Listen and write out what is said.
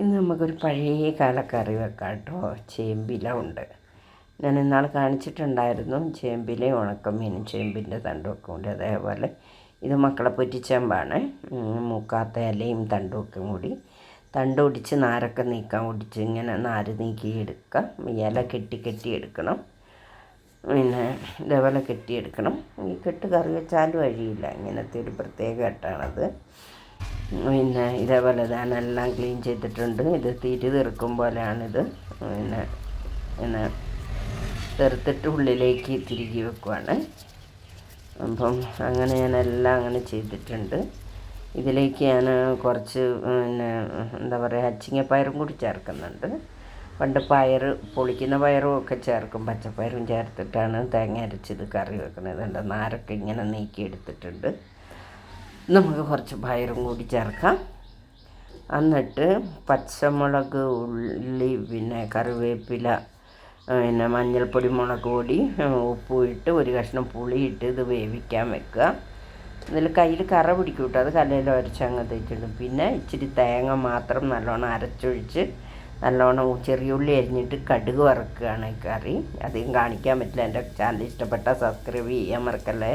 ഇന്ന് നമുക്കൊരു പഴയ കാല കറി വെക്കാം കേട്ടോ ചേമ്പില ഉണ്ട്. ഞാൻ ഇന്നാൾ കാണിച്ചിട്ടുണ്ടായിരുന്നു. ചേമ്പില ഉണക്കമീനും ചേമ്പിന്റെ തണ്ടുമൊക്കെ ഉണ്ട്. അതേപോലെ ഇത് മക്കളെ പൊറ്റിച്ചേമ്പാണ്. മൂക്കാത്ത ഇലയും തണ്ടുമൊക്കെ കൂടി തണ്ട് ഒടിച്ച് നാരൊക്കെ നീക്കാൻ ഒടിച്ച് ഇങ്ങനെ നാര് നീക്കി എടുക്കാം. ഇല കെട്ടി കെട്ടി എടുക്കണം. പിന്നെ ഇതേപോലെ കെട്ടിയെടുക്കണം ഈ കെട്ട് കറി വെച്ചാലും വഴിയില്ല ഇങ്ങനത്തെ ഒരു പ്രത്യേക കെട്ടാണത് പിന്നെ ഇതേപോലെ ഞാനെല്ലാം ക്ലീൻ ചെയ്തിട്ടുണ്ട്. ഇത് തീറ്റി തീർക്കും പോലെയാണിത്. പിന്നെ പിന്നെ തീർത്തിട്ട് ഉള്ളിലേക്ക് തിരികെ വെക്കുവാണ്. അപ്പം അങ്ങനെ ഞാനെല്ലാം അങ്ങനെ ചെയ്തിട്ടുണ്ട്. ഇതിലേക്ക് ഞാൻ കുറച്ച് പിന്നെ എന്താ പറയുക അച്ചിങ്ങപ്പയറും കൂടി ചേർക്കുന്നുണ്ട്. പണ്ട് പയർ പൊളിക്കുന്ന പയറും ഒക്കെ ചേർക്കും. പച്ചപ്പയറും ചേർത്തിട്ടാണ് തേങ്ങ അരച്ചത് കറി വെക്കുന്നത്. എന്താ നാരൊക്കെ ഇങ്ങനെ നീക്കി എടുത്തിട്ടുണ്ട് നമുക്ക് കുറച്ച് പയറും കൂടി ചേർക്കാം. എന്നിട്ട് പച്ചമുളക് ഉള്ളി പിന്നെ കറിവേപ്പില പിന്നെ മഞ്ഞൾപ്പൊടി മുളക് പൊടി ഉപ്പും ഇട്ട് ഒരു കഷ്ണം പുളിയിട്ട് ഇത് വേവിക്കാൻ വെക്കുക. ഇതിൽ കയ്യിൽ കറ പിടിക്കും കേട്ടോ. അത് കല്ലയിൽ അരച്ചങ്ങ് തേച്ചിടും. പിന്നെ ഇച്ചിരി തേങ്ങ മാത്രം നല്ലോണം അരച്ചൊഴിച്ച് നല്ലോണം ചെറിയ ഉള്ളി അരിഞ്ഞിട്ട് കടുക് വറക്കുകയാണ് കറി. അധികം കാണിക്കാൻ പറ്റില്ല. എന്റെ ചാനൽ ഇഷ്ടപ്പെട്ട സബ്സ്ക്രൈബ് ചെയ്യാൻ മറക്കല്ലേ?